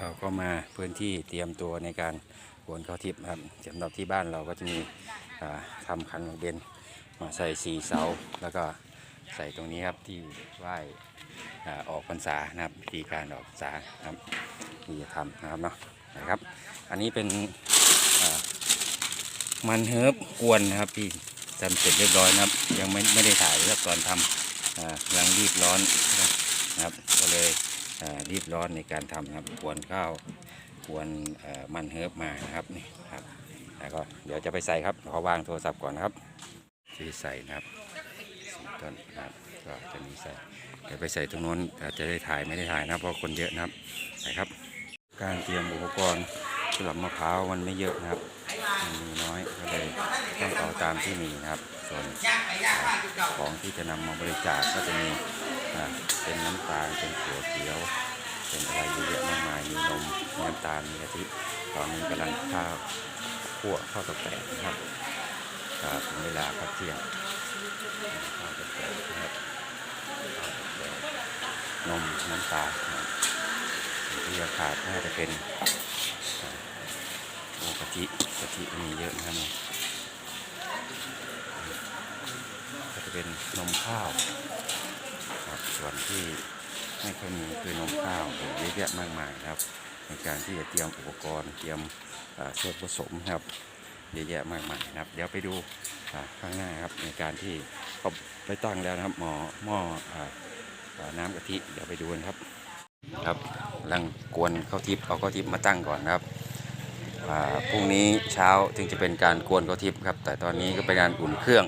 เราก็มาพื้นที่เตรียมตัวในการกวนข้าวทิพย์ครับสำหรับที่บ้านเราก็จะมีอ่าทำขันหมากเบนมาใส่สีเสาแล้วก็ใส่ตรงนี้ครับที่ไหว้ออกพรรษานะครับพิธีการออกพรรษาครับที่จะทำนะครับเนาะนะครับ อันนี้เป็นมันเฮิร์บกวนนะครับที่ทำเสร็จเรียบร้อยนะครับ ยังไม่ไม่ได้ถ่ายครับตอนทำอ่ากำลังรีบร้อนนะครับก็เลย รีบร้อนในการทำนะครับกวนข้าวกวนมันเฮิร์บมานะครับนี่ครับแล้วก็เดี๋ยวจะไปใส่ครับขอวางโทรศัพท์ก่อนนะครับที่ใส่นะครับสี่ต้นนะครับก็จะมีใส่เดี๋ยวไปใส่ตรงโน้นอาจจะได้ถ่ายไม่ได้ถ่ายนะเพราะคนเยอะนะครับนะครับ การเตรียมอุปกรณ์สำหรับมะพร้าวมันไม่เยอะนะครับมันมีน้อยก็เลยต้องเอาตามที่มีนะครับ ส่วนของที่จะนำมาบริจาคก็จะมี เป็นน้ำตาลเป็นถั่วเขียว เป็นอะไรเยอะแยะมากมายมีนมมีน้ำตาลมีกะทิตอนนี้กำลังข้าวคั่วข้าวกับแปะนะครับก็ถึงเวลาพักเที่ยงข้าวกับแปะนะครับข้าวกับแปะนมน้ำตาลครับที่จะขาดน่าจะเป็นโอกะทิกะทิมีเยอะนะครับก็จะเป็นนมข้าว ส่วนที่ไม่ค่อยมีคือนมข้าวเยอะแยะมากมายครับ ในการที่จะเตรียมอุปกรณ์เตรียมเอ่อส่วนผสมครับเยอะแยะมากมายนะครับ เดี๋ยวไปดูข้างหน้าครับในการที่เขาไปตั้งแล้วนะครับหม้อหม้ออ่าอ่าน้ำกะทิเดี๋ยวไปดูกันครับครับลังกวนข้าวทิพย์เอาข้าวทิพย์มาตั้งก่อนนะครับพรุ่งนี้เช้าถึงจะเป็นการกวนข้าวทิพย์ครับ แต่ตอนนี้ก็เป็นการอุ่นเครื่อง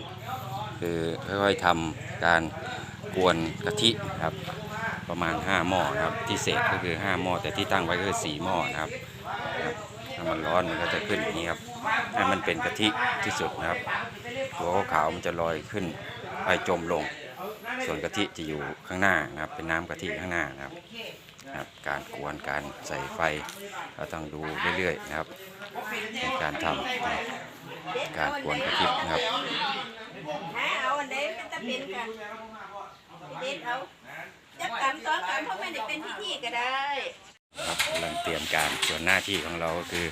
คือค่อยๆทำการ กวนกะทิครับ ประมาณ 5 หม้อครับ ที่เศษก็คือ 5 หม้อแต่ที่ตั้งไว้ก็คือ 4 หม้อนะครับครับถ้ามันร้อนมันก็จะขึ้นอย่างนี้ครับให้มันเป็นกะทิที่สุดนะครับ ตัวขาวมันจะลอยขึ้นไปจมลง ส่วนกะทิจะอยู่ข้างหน้านะครับ เป็นน้ำกะทิข้างหน้านะครับครับการกวนการใส่ไฟเราต้องดูเรื่อยๆนะครับในการทำนะครับการกวนกระทิบนะครับ เด็กเด็ดเอาจักกรรมสองกรรมเพราะไม่ได้เป็นพิธีก็ได้ครับกำลังเตรียมการส่วนหน้าที่ของเราก็คือ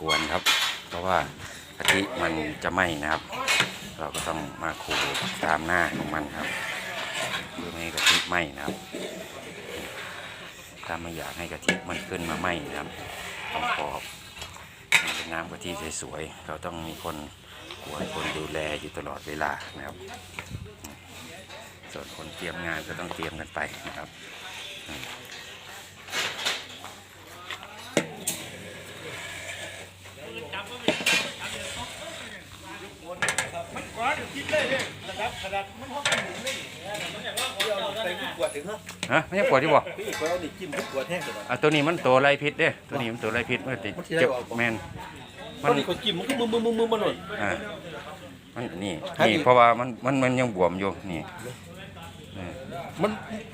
กวนครับ เพราะว่ากะทิมันจะไหม้นะครับ เราก็ต้องมาขูดตามหน้าของมันครับเพื่อไม่ให้กะทิไหม้นะครับ ถ้าไม่อยากให้กะทิมันขึ้นมาไหม้นะครับต้องปอกให้เป็นน้ำกะทิสวยๆเราต้องมีคนกวนคนดูแลอยู่ตลอดเวลานะครับ ส่วนคนเตรียมงานก็ต้องเตรียมกันไปนะครับใส่ขวดถึงเหรอฮะไม่ใช่ปวดที่บ่พี่เขาเอาดิจิ้มทุกขวดแห้งเลยอะตัวนี้มันตัวไรพิษเด้ตัวนี้มันตัวไรพิษมันติดมันสิได้เจ็บออกบ่แมนตอนนี้คนจิ้มมันก็มึมมึมมึมมึมมันหล่นอ่ามันนี่ฮะนี่ดิเพราะว่ามันมันมันยังบวมอยู่นี่ มัน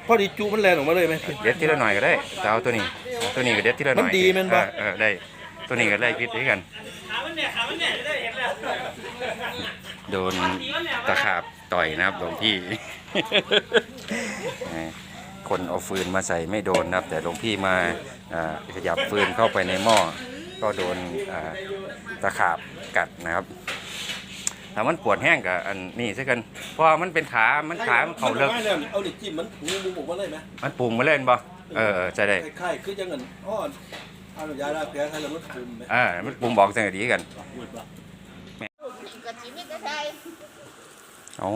พอดีจูมันแรงออกมาเลยไหม เด็ดทีละหน่อยก็ได้แต่เอาตัวนี้เอาตัวนี้ก็เด็ดทีละหน่อยมันดีแม่นบ่ เออเออได้ ตัวนี้ก็ไล่พิษด้วยกันโดนตะขาบต่อยนะครับหลวงพี่ เออคนเอาฟืนมาใส่ไม่โดนนะครับ แต่หลวงพี่มาอ่าขยับฟืนเข้าไปในหม้อ ก็โดนอ่าตะขาบกัดนะครับ ถ้ามันปวดแห้งกับอันนี้ซะกันเพราะว่ามันเป็นขา มันขา มันเขาเลิกมันแล้วเอาดิจิ้มมันมุมมุมออกมาเลยไหมมันปรุงมาเล่นบ่เออเออใช่ได้คล้ายๆคือยังเงินอ้อเอายาลาแผลใครละมันคุมไหมอ่ามันปรุงบอกสังดีกันพูดว่าก็สิมีก็ได้โอ้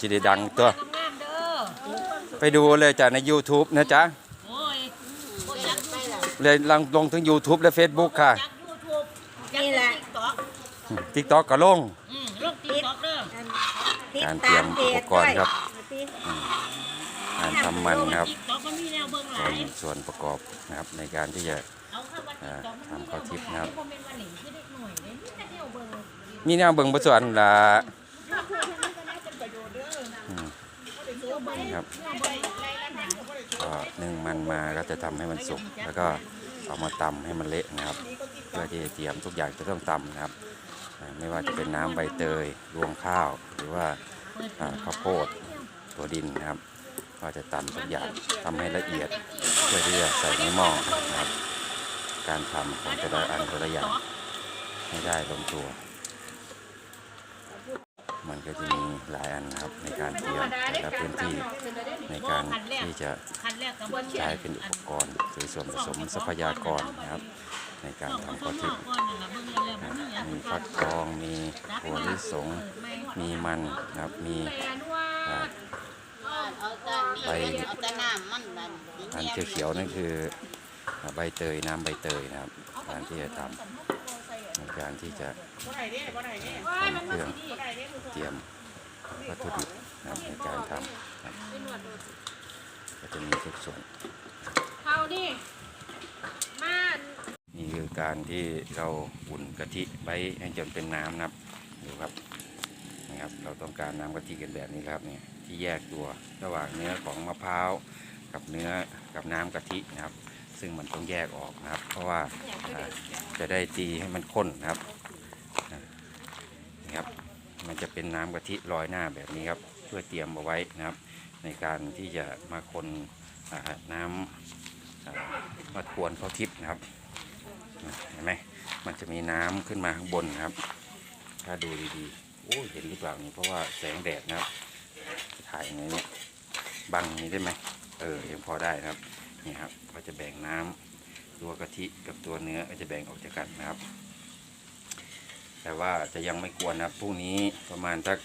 จีได้ดังตัวงามเด้อไปดูเลยจ้ะใน YouTube นะจ๊ะโอ้ยโอ้ยจักไปล่ะเลยลงลงถึง YouTube และ Facebook ค่ะจัก YouTube นี่แหละ TikTok ก็ลงอืมลง TikTok เด้อ การเตรียมอุปกรณ์ครับการทำมันนะครับ TikTok มันมีแนวเบิ่งหส่ลาวนยส่วนประกอบนะครับในการที่จะเอาเข้ามาอ่า TikTok มันมีทำข้าวทิพย์นะครับคอมเมนต์ว่าหนิงคือเด็กหน่อยเลยนี่แต่แนวเบิ่งมีแนวเบิ่งประส่วนละอืมนี่ครับก็นึ่งมันมาก็จะทำให้มันสุก แล้วก็เอามาตำให้มันเละนะครับ เพื่อที่จะเตรียมทุกอย่างจะต้องตำนะครับอ่า ไม่ว่าจะเป็นน้ำใบเตยรวงข้าว หรือว่าข้าวโพดตัวดินนะครับ ก็จะตำทุกอย่างทำให้ละเอียดเพื่อที่จะใส่ในหม้อนะครับ การทำของแต่ละอันแต่ละอย่างให้ได้ลงตัว มันก็จะมีหลายอันครับในการเตรียมแต่ละพื้นที่ในการที่จะใช้เป็นอุปกรณ์หรือส่วนผสมทรัพยากรนะครับ ในการทำข้าวทิพย์ก่อนนั่นล่ะเบิ่งแล้วบ่มีหยังมีฟักทองมีถั่วลิสง มีมันนะครับมีอ่าเอาแต่นี่ไปเอาแต่น้ำมันนั่นอันเขียวๆนั่นคืออ่าใบเตยน้ำใบเตยนะครับการที่จะทำในการที่จะทำเครื่องเตรียมวัตถุดิบนะครับในการทำนะครับก็จะมีทุกส่วนเอาดิมานี่คือ การที่เราอุ่นกะทิไว้ให้จนเป็นน้ำนะครับดูครับนะครับเราต้องการน้ำกะทิกันแบบนี้ครับเนี่ยที่แยกตัวระหว่างเนื้อของมะพร้าวกับเนื้อกับน้ำกะทินะครับ ซึ่งมันต้องแยกออกนะครับ เพราะว่าจะได้ตีให้มันข้นนะครับนี่ครับ มันจะเป็นน้ำกะทิลอยหน้าแบบนี้ครับเพื่อเตรียมเอาไว้นะครับ ในการที่จะมาคนอ่าน้ำมาทวนข้าวทิพย์นะครับ เห็นไหมมันจะมีน้ำขึ้นมาข้างบนครับ ถ้าดูดีๆโอ้เห็นหรือเปล่านี่เพราะว่าแสงแดดนะครับ ถ่ายอยังไงเนี่ยบังนี้ได้ไหมเออยังพอได้นะครับนี่ครับก็จะแบ่งน้ำตัวกะทิกับตัวเนื้อก็จะแบ่งออกจากกันนะครับ แต่ว่าจะยังไม่กวนนะครับพรุ่งนี้ประมาณสัก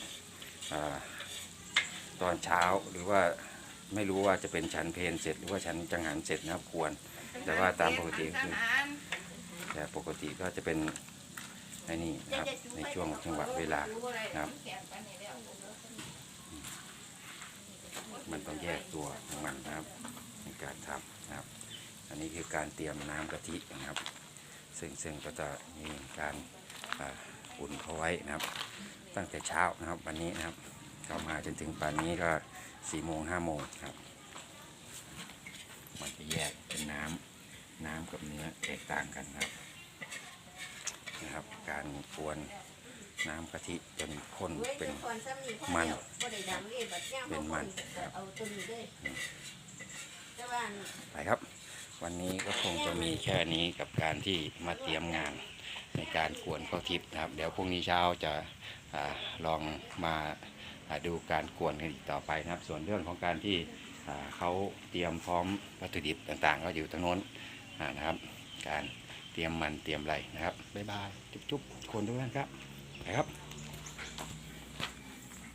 ตอนเช้าหรือว่าไม่รู้ว่าจะเป็นฉันเพนเสร็จ หรือว่าฉันจังหันเสร็จนะครับควร แต่ว่าตามปกติคือ แต่ปกติก็จะเป็นไอ้นี่นะครับในช่วงจังหวะเวลานะครับ มันต้องแยกตัวของมันนะครับในการทำนะครับ อันนี้คือการเตรียมน้ำกะทินะครับ ซึ่งซึ่งก็จะมีการอุ่นเขาไว้นะครับ ตั้งแต่เช้านะครับวันนี้นะครับเข้ามาจนถึงป่านนี้ก็สี่โมงห้าโมงครับมันจะแยกเป็นน้ำน้ำกับเนื้อแตกต่างกันครับ นะครับ การกวนน้ำกะทิจนข้นเป็นมันเป็นมันครับเอาตัวนี้เลยแต่ว่าไปครับ วันนี้ก็คงจะมีแค่นี้กับการที่มาเตรียมงานในการกวนข้าวทิพย์นะครับ เดี๋ยวพรุ่งนี้เช้าจะอาลองมาอ่าดูการกวนกันอีกต่อไปนะครับ ส่วนเรื่องของการที่อ่าเขาเตรียมพร้อมวัตถุดิบต่างๆ ก็อยู่ตรงโน้นอ่านะครับ การเตรียมมันเตรียมอะไรนะครับ บ๊ายบาย จุ๊บๆคนทุกท่านครับไปครับ